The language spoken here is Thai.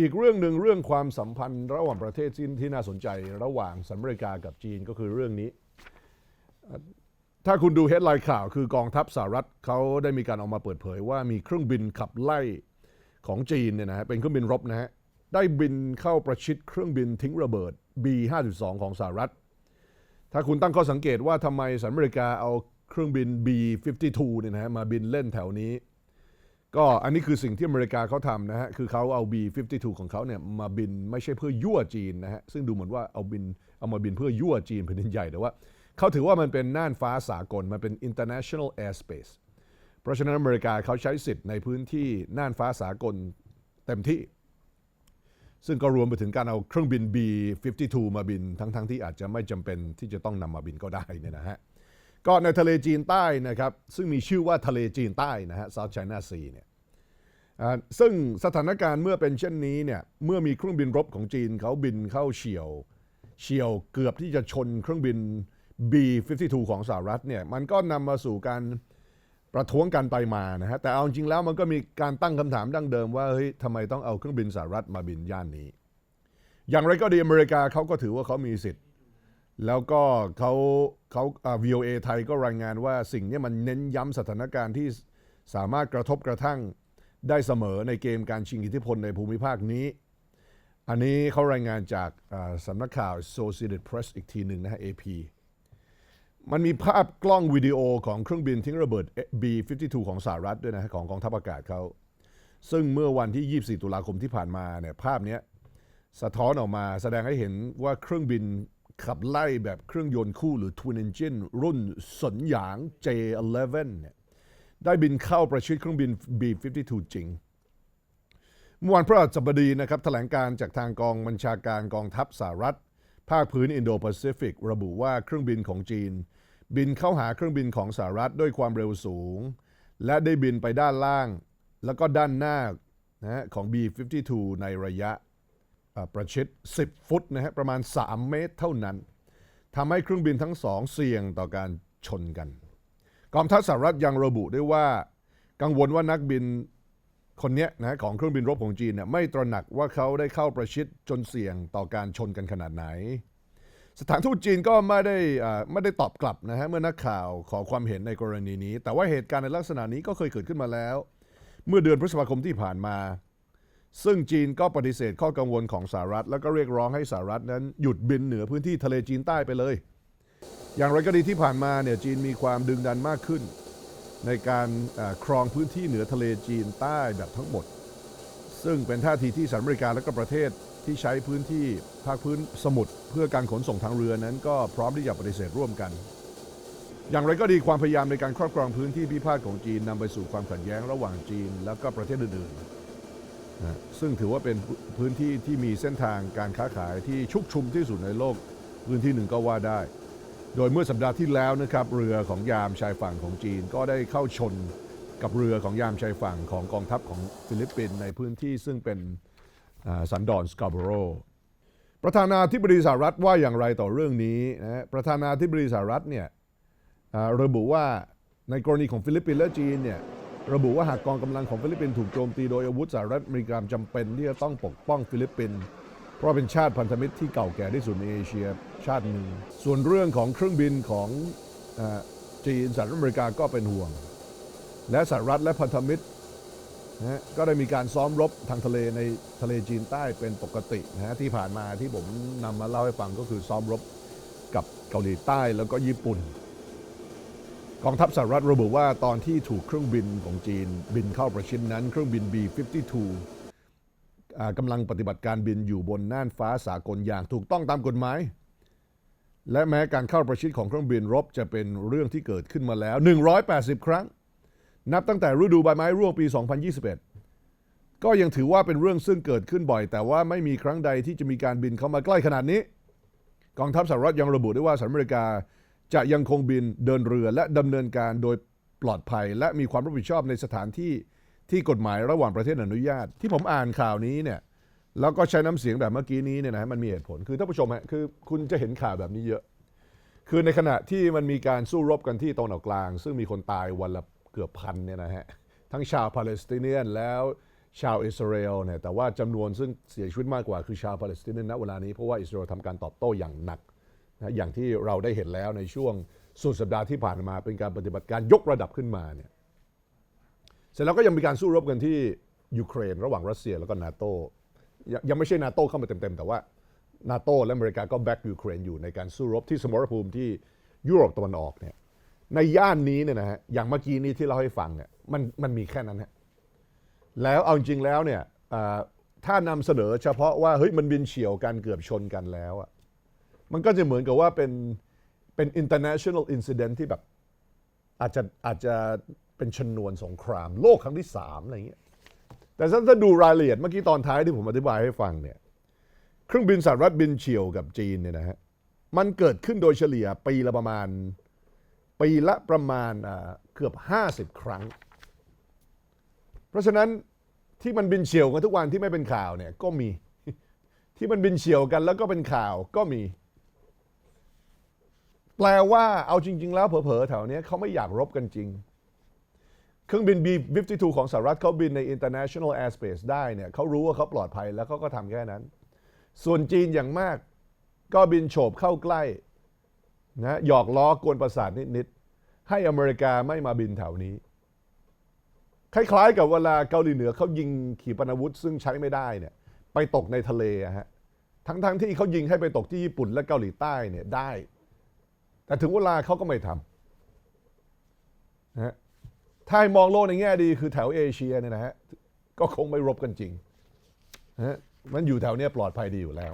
อีกเรื่องหนึ่งเรื่องความสัมพันธ์ระหว่างประเทศที่ที่น่าสนใจระหว่างสหรัฐอเมริกากับจีนก็คือเรื่องนี้ ถ้าคุณดูเฮดไลน์ข่าวคือกองทัพสหรัฐเขาได้มีการออกมาเปิดเผยว่ามีเครื่องบินขับไล่ของจีนเนี่ยนะฮะเป็นเครื่องบินรบนะฮะได้บินเข้าประชิดเครื่องบินทิ้งระเบิด B52 ของสหรัฐ ถ้าคุณตั้งข้อสังเกตว่าทำไมสหรัฐอเมริกาเอาเครื่องบิน B52 เนี่ยนะฮะมาบินเล่นแถวนี้ ก็อันนี้คือสิ่งที่อเมริกาเขาทำนะฮะ คือเขาเอา B52 ของเขาเนี่ยมาบินไม่ใช่เพื่อยั่วจีนนะฮะ ซึ่งดูเหมือนว่าเอาบินเอามาบินเพื่อยั่วจีนแผ่นดินใหญ่แต่ว่าเขาถือว่ามันเป็นน่านฟ้าสากล มันเป็น international airspace เพราะฉะนั้นอเมริกาเขาใช้สิทธิ์ในพื้นที่น่านฟ้าสากลเต็มที่ ซึ่งก็รวมไปถึงการเอาเครื่องบิน B52 มาบิน ทั้งๆทที่อาจจะไม่จำเป็นที่จะต้องนำมาบินก็ได้เนี่ยนะฮะ ก็ในทะเลจีนใต้นะครับ ซึ่งมีชื่อว่าทะเลจีนใต้นะฮะ South China Sea เนี่ยซึ่งสถานการณ์เมื่อเป็นเช่นนี้เนี่ยเมื่อมีเครื่องบินรบของจีนเขาบินเข้าเฉียวเฉียวเกือบที่จะชนเครื่องบิน B52 ของสหรัฐเนี่ยมันก็นำมาสู่การประท้วงกันไปมานะฮะแต่เอาจริงแล้วมันก็มีการตั้งคำถามดั้งเดิมว่าเฮ้ยทำไมต้องเอาเครื่องบินสหรัฐมาบินย่านนี้ อย่างไรก็ดีอเมริกาเขาก็ถือว่าเขามีสิทธิ์ แล้วก็เขาเขา VOA ไทยก็รายงานว่าสิ่งนี้มันเน้นย้ำสถานการณ์ที่สามารถกระทบกระทั่งได้เสมอในเกมการชิงอิทธิพลในภูมิภาคนี้ อันนี้เขารายงานจากสำนักข่าว Associated Press อีกทีหนึ่งนะฮะ AP มันมีภาพกล้องวิดีโอของเครื่องบินทิ้งระเบิด B-52 ของสหรัฐด้วยนะ ของกองทัพอากาศเขา ซึ่งเมื่อวันที่ 24 ตุลาคมที่ผ่านมาเนี่ยภาพนี้สะท้อนออกมาแสดงให้เห็นว่าเครื่องบิน ขับไล่แบบเครื่องยนต์คู่หรือ Twin Engine รุ่นสนหยาง J11 เนี่ยได้บินเข้าประชิดเครื่องบิน B-52 จริง เมื่อวันพฤหัสบดีนะครับแถลงการจากทางกองบัญชาการกองทัพสหรัฐ ภาคพื้นอินโดแปซิฟิกระบุว่าเครื่องบินของจีน บินเข้าหาเครื่องบินของสหรัฐด้วยความเร็วสูง และได้บินไปด้านล่าง แล้วก็ด้านหน้านะของ B-52 ในระยะ ประชิด 10 ฟุตนะฮะประมาณ 3 เมตรเท่านั้นทำให้เครื่องบินทั้งสองเสี่ยงต่อการชนกัน กองทัพสหรัฐยังระบุด้วยว่า กังวลว่านักบินคนนี้นะฮะของเครื่องบินรบของจีนเนี่ยไม่ตระหนักว่าเขาได้เข้าประชิดจนเสี่ยงต่อการชนกันขนาดไหน สถานทูตจีนก็ไม่ได้อ่าไม่ได้ตอบกลับนะฮะเมื่อนักข่าวขอความเห็นในกรณีนี้ แต่ว่าเหตุการณ์ในลักษณะนี้ก็เคยเกิดขึ้นมาแล้ว เมื่อเดือนพฤษภาคมที่ผ่านมา ซึ่งจีนก็ปฏิเสธข้อกังวลของสหรัฐ แล้วก็เรียกร้องให้สหรัฐนั้นหยุดบินเหนือพื้นที่ทะเลจีนใต้ไปเลย อย่างไรก็ดีที่ผ่านมาเนี่ยจีนมีความดึงดันมากขึ้น ในการครองพื้นที่เหนือทะเลจีนใต้แบบทั้งหมด ซึ่งเป็นท่าทีที่สหรัฐอเมริกาและก็ประเทศที่ใช้พื้นที่ภาคพื้นสมุทรเพื่อการขนส่งทางเรือนั้นก็พร้อมที่จะปฏิเสธร่วมกัน อย่างไรก็ดีความพยายามในการครอบครองพื้นที่พิพาทของจีนนำไปสู่ความขัดแย้งระหว่างจีน แล้วก็ประเทศอื่นๆ นะซึ่งถือว่าเป็นพื้นที่ที่มีเส้นทางการค้าขายที่ชุกชุมที่สุดในโลกพื้นที่หนึ่งก็ว่าได้ โดยเมื่อสัปดาห์ที่แล้วนะครับเรือของยามชายฝั่งของจีนก็ได้เข้าชนกับเรือของยามชายฝั่งของกองทัพของฟิลิปปินส์ในพื้นที่ซึ่งเป็นสันดอนสกา b บโรประธานาธิบดีสหรัฐว่าอย่างไรต่อเรื่องนี้นะประธานาธิบดีสหรัฐเนี่ยระบุว่าในกรณีของฟิลิปปินส์และจีนเนี่ย ระบุว่าหากกองกำลังของฟิลิปปินส์ถูกโจมตีโดยอาวุธสหรัฐอเมริกาจำเป็นที่จะต้องปกป้องฟิลิปปินส์เพราะเป็นชาติพันธมิตรที่เก่าแก่ที่สุดในเอเชียชาติหนึ่ง ส่วนเรื่องของเครื่องบินของอจีนสหรัฐอเมริกาก็เป็นห่วง และสหรัฐและพันธมิตรนะก็ได้มีการซ้อมรบทางทะเลในทะเลจีนใต้เป็นปกตินะฮะที่ผ่านมาที่ผมนำมาเล่าให้ฟังก็คือซ้อมรบกับเกาหลีใต้แล้วก็ญี่ปุ่น กองทัพสหรัฐระบุว่าตอนที่ถูกเครื่องบินของจีนบินเข้าประชิดนั้น เครื่องบิน B-52 กำลังปฏิบัติการบินอยู่บนน่านฟ้าสากลอย่างถูกต้องตามกฎหมาย และแม้การเข้าประชิดของเครื่องบินรบจะเป็นเรื่องที่เกิดขึ้นมาแล้ว 180 ครั้ง นับตั้งแต่ฤดูใบไม้ร่วงปี 2021 ก็ยังถือว่าเป็นเรื่องซึ่งเกิดขึ้นบ่อย แต่ว่าไม่มีครั้งใดที่จะมีการบินเข้ามาใกล้ขนาดนี้ กองทัพสหรัฐยังระบุด้วยว่าสหรัฐอเมริกา จะยังคงบินเดินเรือและดำเนินการโดยปลอดภัย และมีความรับผิดชอบในสถานที่ที่กฎหมายระหว่างประเทศอนุญาต ที่ผมอ่านข่าวนี้เนี่ยแล้วก็ใช้น้ำเสียงแบบเมื่อกี้นี้เนี่ยนะมันมีเหตุผลคือท่านผู้ชมฮะคือคุณจะเห็นข่าวแบบนี้เยอะ คือในขณะที่มันมีการสู้รบกันที่ตะนออกกลาง ซึ่งมีคนตายวันละเกือบพันเนี่ยนะฮะทั้งชาวปาเลสไตเนียนแล้วชาวอิสราเอลเนี่ยแต่ว่าจำนวนซึ่งเสียชีวิตมากกว่าคือชาวปาเลสไตน์ณเวลานี้เพราะว่าอิสราเอลทำการตอบโต้อย่างหนัก นะอย่างที่เราได้เห็นแล้วในช่วงสุดสัปดาห์ที่ผ่านมาเป็นการปฏิบัติการยกระดับขึ้นมาเนี่ยเสร็จแล้วก็ยังมีการสู้รบกันที่ยูเครน ระหว่างรัสเซียแล้วก็นาโตยังยังไม่ใช่นาโตเข้ามาเต็มๆ แต่ว่านาโตและอเมริกาก็แบ็กยูเครนอยู่ในการสู้รบที่สมรภูมิที่ยุโรปตะวันออกเนี่ยในย่านนี้เนี่ยนะฮะอย่างเมื่อกี้นี้ที่เราให้ฟังเนี่ยมันมันมีแค่นั้นฮะแล้วเอาจริงแล้วเนี่ยถ้านำเสนอเฉพาะว่าเฮ้ยมันบินเฉียวกันเกือบชนกันแล้วอะ มันก็จะเหมือนกับว่าเป็นเป็น international incident ที่แบบอาจจะอาจจะเป็นชนวนสงคราม โลกครั้งที่สามอะไรเงี้ย แต่ถ้าถ้าดูรายละเอียดเมื่อกี้ตอนท้ายที่ผมอธิบายให้ฟังเนี่ยเครื่องบินสหรัฐบินเฉียวกับจีนเนี่ยนะฮะมันเกิดขึ้นโดยเฉลี่ยปีละประมาณ ปีละประมาณอ่าเกือบ 50 ครั้ง เพราะฉะนั้นที่มันบินเฉียวกันทุกวันที่ไม่เป็นข่าวเนี่ยก็มีที่มันบินเฉียวกันแล้วก็เป็นข่าวก็มี แปลว่าเอาจริง ๆ แล้วเผลอๆแถวนี้เขาไม่อยากรบกันจริง เครื่องบิน B-52 ของสหรัฐเขาบินใน international airspace ได้เนี่ยเขารู้ว่าเขาปลอดภัยแล้วเขาก็ทำแค่นั้น ส่วนจีนอย่างมากก็บินโฉบเข้าใกล้นะหยอกล้อกวนประสาทนิด ๆ ให้อเมริกาไม่มาบินแถวนี้ คล้าย ๆ กับเวลาเกาหลีเหนือเขายิงขีปนาวุธ ซึ่งใช้ไม่ได้เนี่ยไปตกในทะเละฮะทั้งๆที่เขายิงให้ไปตกที่ญี่ปุ่นและเกาหลีใต้เนี่ยได้ แต่ถึงเวลาเขาก็ไม่ทำนะฮะถ้าให้มองโลกในแง่ดีคือแถวเอเชียเนี่ยนะฮะก็คงไม่รบกันจริงนะฮะมันอยู่แถวเนี้ยปลอดภัยดีอยู่แล้ว